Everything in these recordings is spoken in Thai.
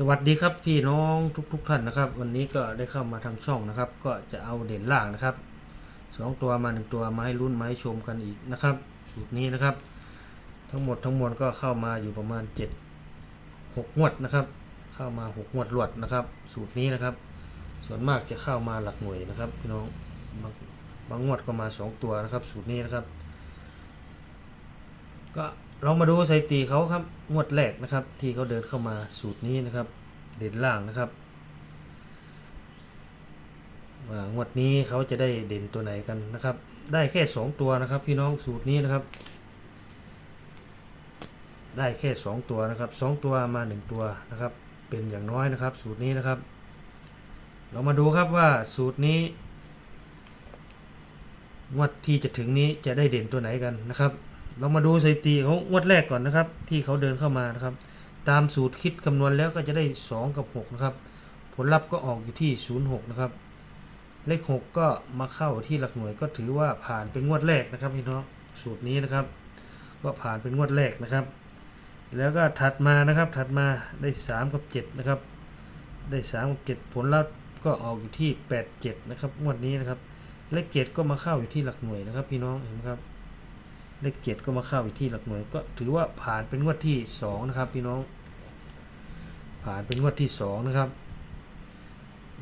สวัสดีครับพี่น้องทุกๆทท่านนะครับ วันนี้ก็ได้เข้ามาทางช่องนะครับ ก็จะเอาเด่นล่างนะครับสองตัวมาหนึ่งตัวมาให้รุ่นมาให้ชมกันอีกนะครับสูตรนี้นะครับ ทั้งหมดทั้งมวลก็เข้ามาอยู่ประมาณเจ็ดหกงวดนะครับ เข้ามาหกงวดรวดนะครับ สูตรนี้นะครับ ส่วนมากจะเข้ามาหลักหน่วยนะครับ พี่น้องบางบางงวดก็มาสองตัวนะครับ สูตรนี้นะครับ ก็ เรามาดูสถิติเขาครับงวดแรกนะครับ ที่เขาเดินเข้ามาสูตรนี้นะครับ เด่นล่างนะครับว่างวดนี้เขาจะได้เด่นตัวไหนกันนะครับ ได้แค่สองตัวนะครับ พี่น้องสูตรนี้นะครับ ได้แค่สองตัวนะครับสองตัวมาหนึ่งตัวนะครับ เป็นอย่างน้อยนะครับ สูตรนี้นะครับ เรามาดูครับว่าสูตรนี้งวดที่จะถึงนี้จะได้เด่นตัวไหนกันนะครับ เรามาดูสถิติของงวดแรกก่อนนะครับ ที่เขาเดินเข้ามานะครับ ตามสูตรคิดคำนวณแล้วก็จะได้ 2 กับ 6 นะครับ ผลลัพธ์ก็ออกอยู่ที่ 06 นะครับ เลข 6 ก็มาเข้าที่หลักหน่วยก็ถือว่าผ่านเป็นงวดแรกนะครับพี่น้องสูตรนี้นะครับ ก็ผ่านเป็นงวดแรกนะครับ แล้วก็ถัดมานะครับถัดมาได้ 3 กับ 7 นะครับ ได้ 3 กับ 7 ผลลัพธ์ก็ออกอยู่ที่ 8 7 นะครับงวดนี้นะครับ เลข 7 ก็มาเข้าอยู่ที่หลักหน่วยนะครับ พี่น้องเห็นไหมครับ เลขเจ็ดก็มาเข้าอีกที่หลักหน่วย ก็ถือว่าผ่านเป็นงวดที่สองนะครับพี่น้อง ผ่านเป็นงวดที่สองนะครับ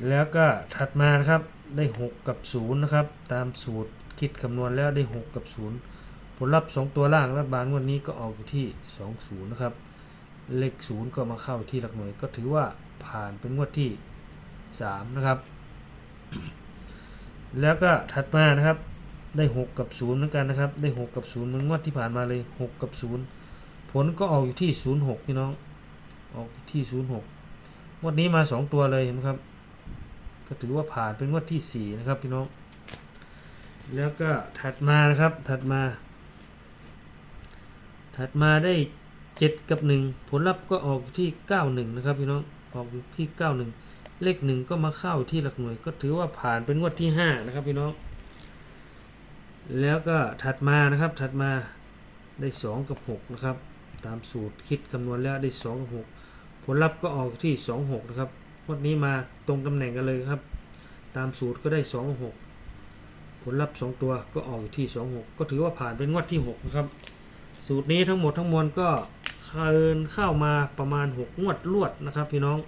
แล้วก็ถัดมานะครับได้หกกับศูนย์นะครับ ตามสูตรคิดคำนวณแล้วได้หกกับศูนย์ผลลัพธ์สองตัวล่างรัฐบาลงวดนี้ก็ออกอยู่ที่สองศูนย์นะครับ เลขศูนย์ก็มาเข้าที่หลักหน่วย ก็ถือว่าผ่านเป็นงวดที่สามนะครับ แล้วก็ถัดมานะครับ ได้ 6 กับ0เหมือนกันนะครับ ได้ 6 กับ0เหมือนงวดที่ผ่านมาเลย 6 กับ 0 ผลก็ออกอยู่ที่ 06 พี่น้อง ออกที่ 06 งวดนี้มา 2 ตัวเลยเห็นไหมครับ ก็ถือว่าผ่านเป็นงวดที่ 4 นะครับพี่น้อง แล้วก็ถัดมานะครับ ถัดมา ถัดมาได้ 7 กับ 1 ผลลัพธ์ก็ออกอยู่ที่ 91 นะครับพี่น้อง ออกอยู่ที่ 91 เลข 1 ก็มาเข้าที่หลักหน่วย ก็ถือว่าผ่านเป็นงวดที่ 5 นะครับพี่น้อง แล้วก็ถัดมานะครับถัดมาได้ 2 กับ 6 นะครับ ตามสูตรคิดคำนวณแล้วได้ 2 กับ 6 ผลลัพธ์ก็ออกที่ 2 6 นะครับงวันนี้มาตรงตำแหน่งกันเลยครับ ตามสูตรก็ได้ 2 กับ 6 ผลลัพธ์ 2 ตัวก็ออกอยู่ที่ 2 6 ก็ถือว่าผ่านเป็นงวดที่ 6 นะครับ สูตรนี้ทั้งหมดทั้งมวลก็เดินเข้ามาประมาณ 6 งวดรวดนะครับ พี่น้อง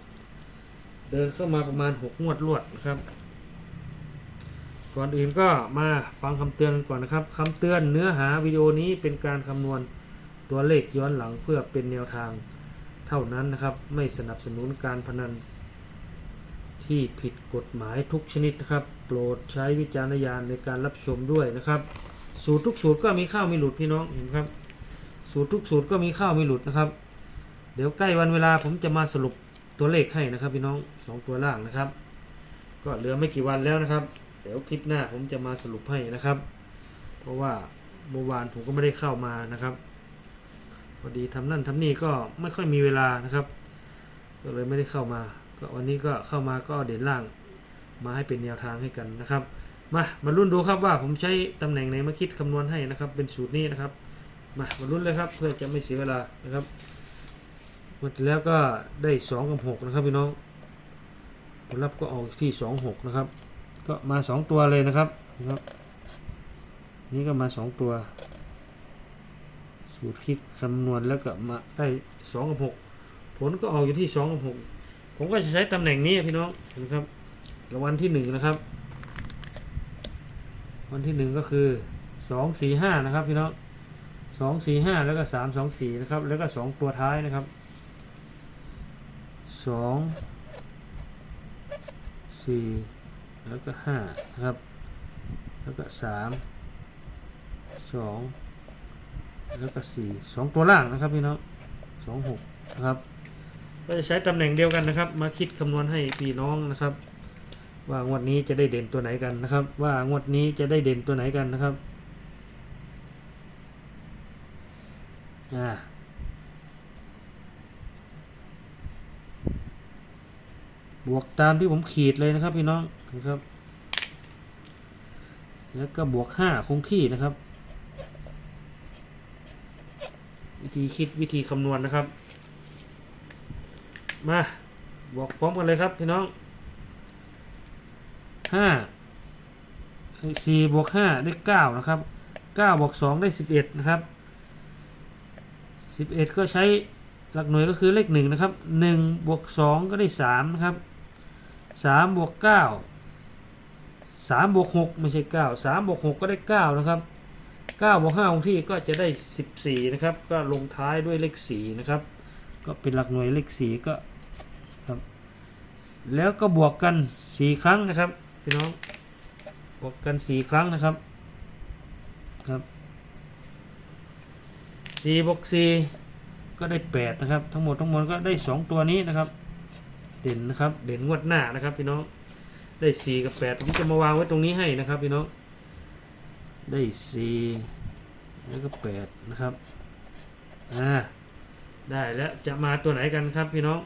เดินเข้ามาประมาณ 6 งวดรวดนะครับ ก่อนอื่นก็มาฟังคำเตือนกันก่อนนะครับคำเตือนเนื้อหาวิดีโอนี้เป็นการคำนวณตัวเลขย้อนหลังเพื่อเป็นแนวทางเท่านั้นนะครับ ไม่สนับสนุนการพนัน ที่ผิดกฎหมายทุกชนิดนะครับ โปรดใช้วิจารณญาณในการรับชมด้วยนะครับ สูตรทุกสูตรก็มีข้าวมีหลุดพี่น้องเห็นครับ สูตรทุกสูตรก็มีข้าวมีหลุดนะครับ เดี๋ยวใกล้วันเวลาผมจะมาสรุปตัวเลขให้นะครับพี่น้องสองตัวล่างนะครับ ก็เหลือไม่กี่วันแล้วนะครับ ดี๋ยวคลิปหน้าผมจะมาสรุปให้นะครับ เพราะว่าเมื่อวานผมก็ไม่ได้เข้ามานะครับ พอดีทำนั่นทำนี่ก็ไม่ค่อยมีเวลานะครับ ก็เลยไม่ได้เข้ามา ก็วันนี้ก็เข้ามาก็เอาเด่นล่างมาให้เป็นแนวทางให้กันนะครับ มามารุ่นดูครับว่าผมใช้ตำแหน่งไหนมาคิดคำนวณให้นะครับ เป็นสูตรนี้นะครับ มามารุ่นเลยครับเพื่อจะไม่เสียเวลานะครับหมดแล้วก็ได้สองกับหกนะครับพี่น้องผลลัพธ์ก็ออกที่สองหกนะครับ ก็มาสองตัวเลยนะครับนะครับ นี่ก็มาสองตัว สูตรคิดคำนวณแล้วก็มาได้สองกับหกผลก็ออกอยู่ที่สองกับหกผมก็จะใช้ตำแหน่งนี้พี่น้องนะครับรางวัลที่หนึ่งนะครับ วันที่หนึ่งก็คือสองสี่ห้านะครับพี่น้องสองสี่ห้าแล้วก็สามสองสี่นะครับ แล้วก็สองตัวท้ายนะครับสองสี่ แล้วก็ห้านะครับ แล้วก็สามสองแล้วก็สี่สองตัวล่างนะครับพี่น้องสองหกนะครับ ก็จะใช้ตำแหน่งเดียวกันนะครับ มาคิดคำนวณให้พี่น้องนะครับ ว่างวดนี้จะได้เด่นตัวไหนกันนะครับ ว่างวดนี้จะได้เด่นตัวไหนกันนะครับอ่าบวกตามที่ผมขีดเลยนะครับพี่น้อง นะครับ แล้วก็บวกห้าคงที่นะครับ วิธีคิดวิธีคำนวณนะครับ มาบวกพร้อมกันเลยครับพี่น้องห้าสี่บวกห้าได้เก้านะครับเก้าบวกสองได้สิบเอ็ดนะครับสิบเอ็ดก็ใช้หลักหน่วยก็คือเลขหนึ่งนะครับหนึ่งบวกสองก็ได้สามนะครับสามบวกเก้า สามบวกหกไม่ใช่เก้าสามบวกหกก็ได้เก้านะครับเก้าบวกห้าคงที่ก็จะได้สิบสี่นะครับ ก็ลงท้ายด้วยเลขสี่นะครับ ก็เป็นหลักหน่วยเลขสี่ก็ครับแล้วก็บวกกันสี่ครั้งนะครับพี่น้องบวกกันสี่ครั้งนะครับครับสี่บวกสี่ก็ได้แปดนะครับ ทั้งหมดทั้งมวลก็ได้สองตัวนี้นะครับ เด่นนะครับ เด่นงวดหน้านะครับพี่น้อง ได้สี่กับแปดผมจะมาวางไว้ตรงนี้ให้นะครับพี่น้อง ได้สี่แล้วก็แปดนะครับ อ่า ได้แล้วจะมาตัวไหนกันครับพี่น้อง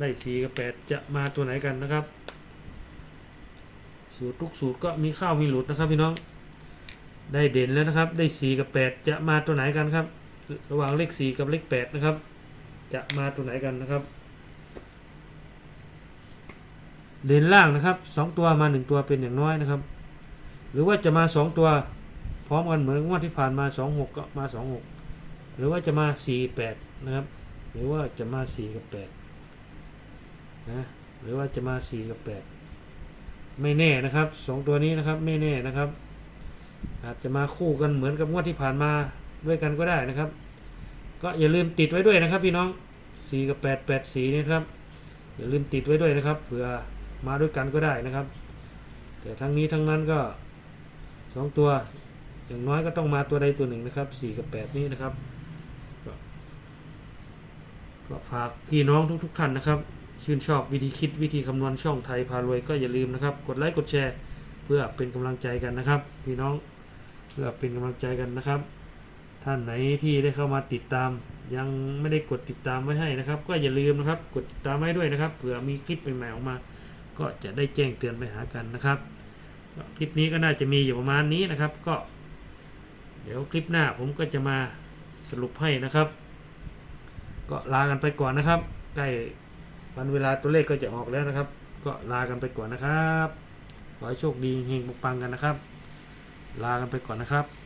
ได้สี่กับแปดจะมาตัวไหนกันนะครับ สูตรทุกสูตรก็มีข้าวมีหลุดนะครับพี่น้อง ได้เด่นแล้วนะครับ ได้สี่กับแปดจะมาตัวไหนกันครับ ระหว่างเลขสี่กับเลขแปดนะครับ จะมาตัวไหนกันนะครับ เด่นล่างนะครับสองตัวมาหนึ่งตัวเป็นอย่างน้อยนะครับ หรือว่าจะมาสองตัวพร้อมกันเหมือนงวดที่ผ่านมาสองหกก็มาสองหกหรือว่าจะมาสี่แปดนะครับ หรือว่าจะมาสี่กับแปดนะหรือว่าจะมาสี่กับแปดไม่แน่นะครับสองตัวนี้นะครับไม่แน่นะครับ อาจจะมาคู่กันเหมือนกับงวดที่ผ่านมาด้วยกันก็ได้นะครับ ก็อย่าลืมติดไว้ด้วยนะครับพี่น้องสี่กับแปดแปดสีนี่ครับอย่าลืมติดไว้ด้วยนะครับเผื่อ มาด้วยกันก็ได้นะครับ แต่ทั้งนี้ทั้งนั้นก็สองตัว อย่างน้อยก็ต้องมาตัวใดตัวหนึ่งนะครับสี่กับแปดนี้นะครับก็ฝากพี่น้องทุกๆท่านนะครับ ชื่นชอบวิธีคิดวิธีคำนวณช่องไทยพารวยก็อย่าลืมนะครับ กดไลค์กดแชร์ เพื่อเป็นกำลังใจกันนะครับ พี่น้องเพื่อเป็นกำลังใจกันนะครับ ท่านไหนที่ได้เข้ามาติดตาม ยังไม่ได้กดติดตามไว้ให้นะครับ ก็อย่าลืมนะครับ กดติดตามไว้ด้วยนะครับเผื่อมีคลิปใหม่ๆออกมา ก็จะได้แจ้งเตือนไปหากันนะครับก็คลิปนี้ก็น่าจะมีอยู่ประมาณนี้นะครับ ก็ เดี๋ยวคลิปหน้าผมก็จะมาสรุปให้นะครับ ก็ลากันไปก่อนนะครับ ใกล้วันเวลาตัวเลขก็จะออกแล้วนะครับ ก็ลากันไปก่อนนะครับขอให้โชคดีเฮงปังกันนะครับ ลากันไปก่อนนะครับ